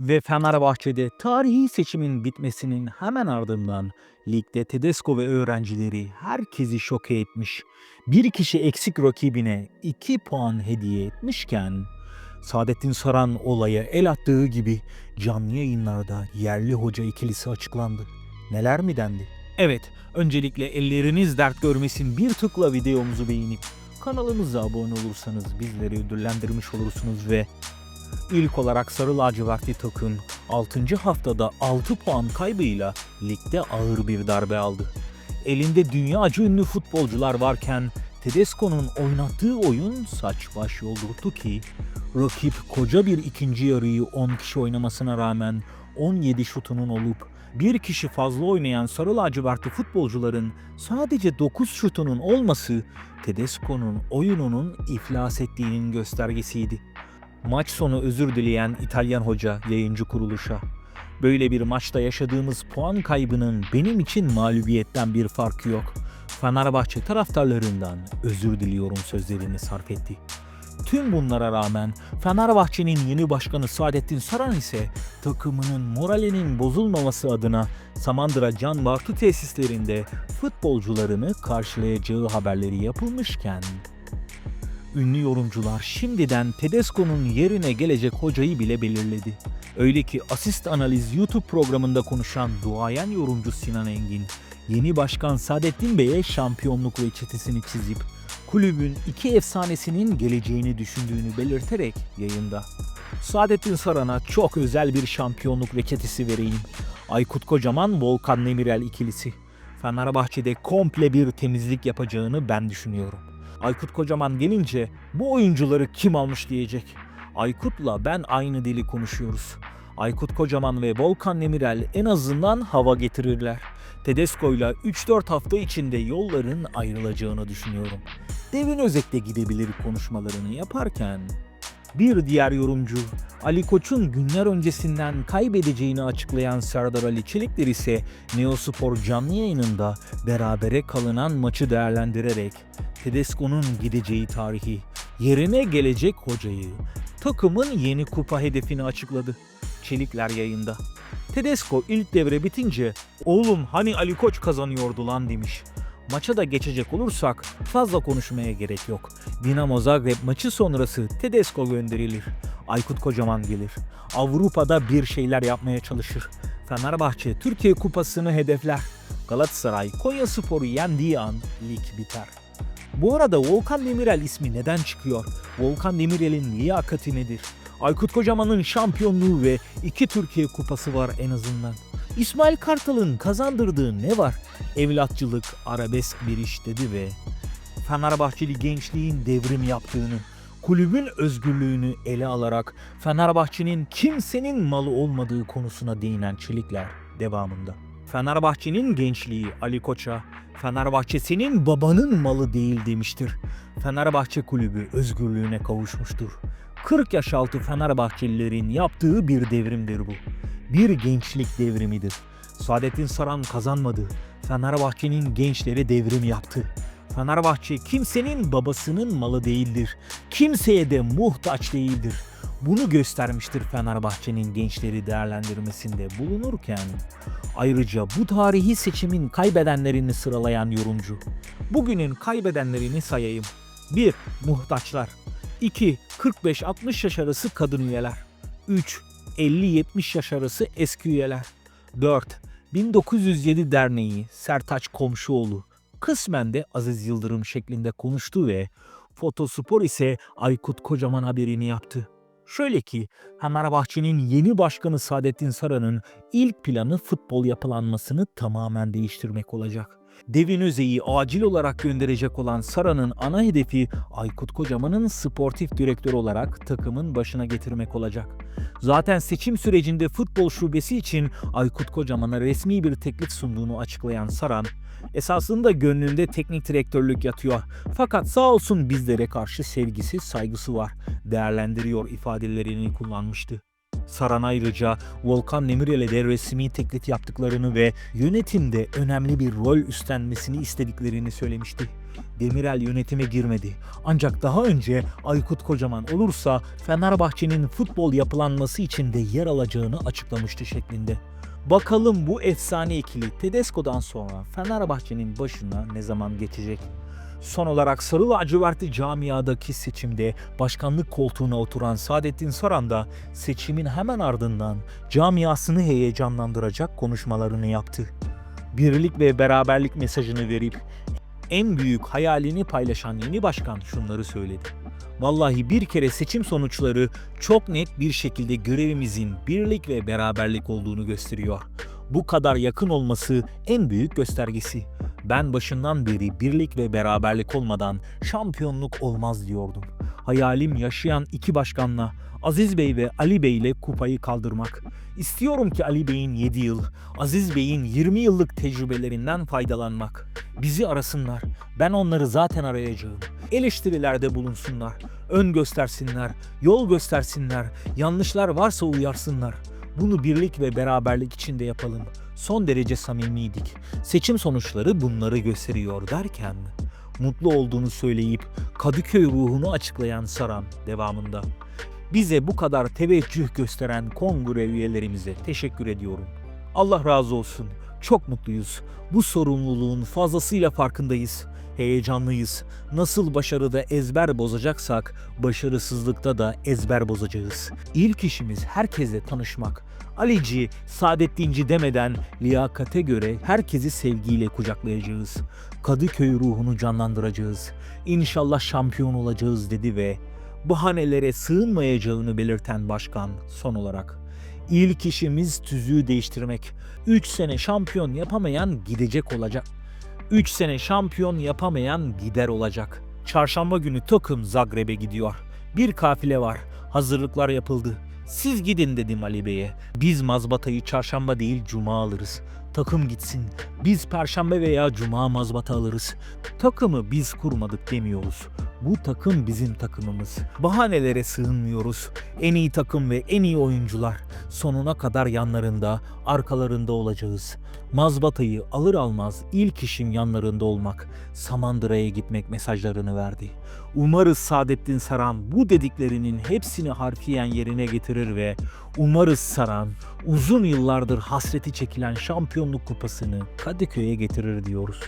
Ve Fenerbahçe'de tarihi seçimin bitmesinin hemen ardından ligde Tedesco ve öğrencileri herkesi şoke etmiş. Bir kişi eksik rakibine 2 puan hediye etmişken Saadettin Saran olaya el attığı gibi canlı yayınlarda yerli hoca ikilisi açıklandı. Neler mi dendi? Evet, öncelikle elleriniz dert görmesin bir tıkla videomuzu beğenip kanalımıza abone olursanız bizleri ödüllendirmiş olursunuz ve İlk olarak Sarı Lacivertli takım 6. haftada 6 puan kaybıyla ligde ağır bir darbe aldı. Elinde dünyaca ünlü futbolcular varken Tedesco'nun oynattığı oyun saç baş yoldurttu ki rakip koca bir ikinci yarıyı 10 kişi oynamasına rağmen 17 şutunun olup bir kişi fazla oynayan sarı lacivertli futbolcuların sadece 9 şutunun olması Tedesco'nun oyununun iflas ettiğinin göstergesiydi. Maç sonu özür dileyen İtalyan hoca yayıncı kuruluşa. Böyle bir maçta yaşadığımız puan kaybının benim için mağlubiyetten bir farkı yok. Fenerbahçe taraftarlarından özür diliyorum sözlerini sarf etti. Tüm bunlara rağmen Fenerbahçe'nin yeni başkanı Saadettin Saran ise takımının moralinin bozulmaması adına Samandıra Can Bartu tesislerinde futbolcularını karşılayacağı haberleri yapılmışken Ünlü yorumcular şimdiden Tedesco'nun yerine gelecek hocayı bile belirledi. Öyle ki Asist Analiz YouTube programında konuşan duayen yorumcu Sinan Engin, yeni başkan Saadettin Bey'e şampiyonluk reçetesini çizip kulübün iki efsanesinin geleceğini düşündüğünü belirterek yayında. Saadettin Saran'a çok özel bir şampiyonluk reçetesi vereyim. Aykut Kocaman, Volkan Demirel ikilisi. Fenerbahçe'de komple bir temizlik yapacağını ben düşünüyorum. Aykut Kocaman gelince bu oyuncuları kim almış diyecek. Aykut'la ben aynı dili konuşuyoruz. Aykut Kocaman ve Volkan Demirel en azından hava getirirler. Tedesco'yla 3-4 hafta içinde yolların ayrılacağını düşünüyorum. Devin Özek de gidebilir konuşmalarını yaparken bir diğer yorumcu Ali Koç'un günler öncesinden kaybedeceğini açıklayan Serdar Ali Çelikler ise Neospor canlı yayınında berabere kalınan maçı değerlendirerek Tedesco'nun gideceği tarihi, yerine gelecek hocayı, takımın yeni kupa hedefini açıkladı. Çelikler yayında. Tedesco ilk devre bitince oğlum hani Ali Koç kazanıyordu lan demiş. Maça da geçecek olursak fazla konuşmaya gerek yok. Dinamo Zagreb maçı sonrası Tedesco gönderilir. Aykut Kocaman gelir. Avrupa'da bir şeyler yapmaya çalışır. Fenerbahçe Türkiye Kupası'nı hedefler. Galatasaray Konya Spor'u yendiği an lig biter. Bu arada Volkan Demirel ismi neden çıkıyor? Volkan Demirel'in liyakati nedir? Aykut Kocaman'ın şampiyonluğu ve iki Türkiye kupası var en azından. İsmail Kartal'ın kazandırdığı ne var? Evlatçılık, arabesk bir iş dedi ve Fenerbahçeli gençliğin devrim yaptığını, kulübün özgürlüğünü ele alarak Fenerbahçe'nin kimsenin malı olmadığı konusuna değinen Çelikler devamında. Fenerbahçe'nin gençliği Ali Koç'a, Fenerbahçe senin babanın malı değil demiştir. Fenerbahçe kulübü özgürlüğüne kavuşmuştur. 40 yaş altı Fenerbahçelilerin yaptığı bir devrimdir bu. Bir gençlik devrimidir. Saadettin Saran kazanmadı. Fenerbahçe'nin gençleri devrim yaptı. Fenerbahçe kimsenin babasının malı değildir. Kimseye de muhtaç değildir. Bunu göstermiştir Fenerbahçe'nin gençleri değerlendirmesinde bulunurken ayrıca bu tarihi seçimin kaybedenlerini sıralayan yorumcu. Bugünün kaybedenlerini sayayım. 1. Muhtaçlar 2. 45-60 yaş arası kadın üyeler 3. 50-70 yaş arası eski üyeler 4. 1907 Derneği Sertaç Komşuoğlu kısmen de Aziz Yıldırım şeklinde konuştu ve Fotospor ise Aykut Kocaman haberini yaptı. Şöyle ki Fenerbahçe'nin yeni başkanı Saadettin Saran'ın ilk planı futbol yapılanmasını tamamen değiştirmek olacak. Devin Özey'i acil olarak gönderecek olan Sara'nın ana hedefi Aykut Kocaman'ın sportif direktör olarak takımın başına getirmek olacak. Zaten seçim sürecinde futbol şubesi için Aykut Kocaman'a resmi bir teklif sunduğunu açıklayan Saran, esasında gönlünde teknik direktörlük yatıyor. Fakat sağ olsun bizlere karşı sevgisi, saygısı var. Değerlendiriyor ifadelerini kullanmıştı. Saran ayrıca Volkan Demirel'e de resmi teklif yaptıklarını ve yönetimde önemli bir rol üstlenmesini istediklerini söylemişti. Demirel yönetime girmedi. Ancak daha önce Aykut Kocaman olursa Fenerbahçe'nin futbol yapılanması için de yer alacağını açıklamıştı şeklinde. Bakalım bu efsane ikili Tedesco'dan sonra Fenerbahçe'nin başına ne zaman geçecek? Son olarak Sarı Lacivertli camiadaki seçimde başkanlık koltuğuna oturan Saadettin Saran da seçimin hemen ardından camiasını heyecanlandıracak konuşmalarını yaptı. Birlik ve beraberlik mesajını verip en büyük hayalini paylaşan yeni başkan şunları söyledi. Vallahi bir kere seçim sonuçları çok net bir şekilde görevimizin birlik ve beraberlik olduğunu gösteriyor. Bu kadar yakın olması en büyük göstergesi. Ben başından beri birlik ve beraberlik olmadan şampiyonluk olmaz diyordum. Hayalim yaşayan iki başkanla Aziz Bey ve Ali Bey ile kupayı kaldırmak. İstiyorum ki Ali Bey'in 7 yıl, Aziz Bey'in 20 yıllık tecrübelerinden faydalanmak. Bizi arasınlar. Ben onları zaten arayacağım. Eleştirilerde bulunsunlar. Ön göstersinler, yol göstersinler. Yanlışlar varsa uyarsınlar. Bunu birlik ve beraberlik içinde yapalım. Son derece samimiydik. Seçim sonuçları bunları gösteriyor derken mutlu olduğunu söyleyip Kadıköy ruhunu açıklayan Saran devamında. Bize bu kadar teveccüh gösteren kongre üyelerimize teşekkür ediyorum. Allah razı olsun. Çok mutluyuz. Bu sorumluluğun fazlasıyla farkındayız. Heyecanlıyız. Nasıl başarıda ezber bozacaksak başarısızlıkta da ezber bozacağız. İlk işimiz herkesle tanışmak. Alici, Saadettinci demeden liyakate göre herkesi sevgiyle kucaklayacağız. Kadıköy ruhunu canlandıracağız. İnşallah şampiyon olacağız dedi ve bahanelere sığınmayacağını belirten başkan son olarak. İlk işimiz tüzüğü değiştirmek. 3 sene şampiyon yapamayan gidecek olacak. 3 sene şampiyon yapamayan gider olacak. Çarşamba günü takım Zagreb'e gidiyor. Bir kafile var. Hazırlıklar yapıldı. Siz gidin dedim Ali Bey'e. Biz mazbatayı çarşamba değil cuma alırız. Takım gitsin. Biz perşembe veya cuma mazbata alırız. Takımı biz kurmadık demiyoruz. Bu takım bizim takımımız. Bahanelere sığınmıyoruz. En iyi takım ve en iyi oyuncular. Sonuna kadar yanlarında, arkalarında olacağız. Mazbatayı alır almaz ilk işim yanlarında olmak, Samandıra'ya gitmek mesajlarını verdi. Umarız Saadettin Saran bu dediklerinin hepsini harfiyen yerine getirir ve umarız Saran uzun yıllardır hasreti çekilen şampiyonluk kupasını Kadıköy'e getirir diyoruz.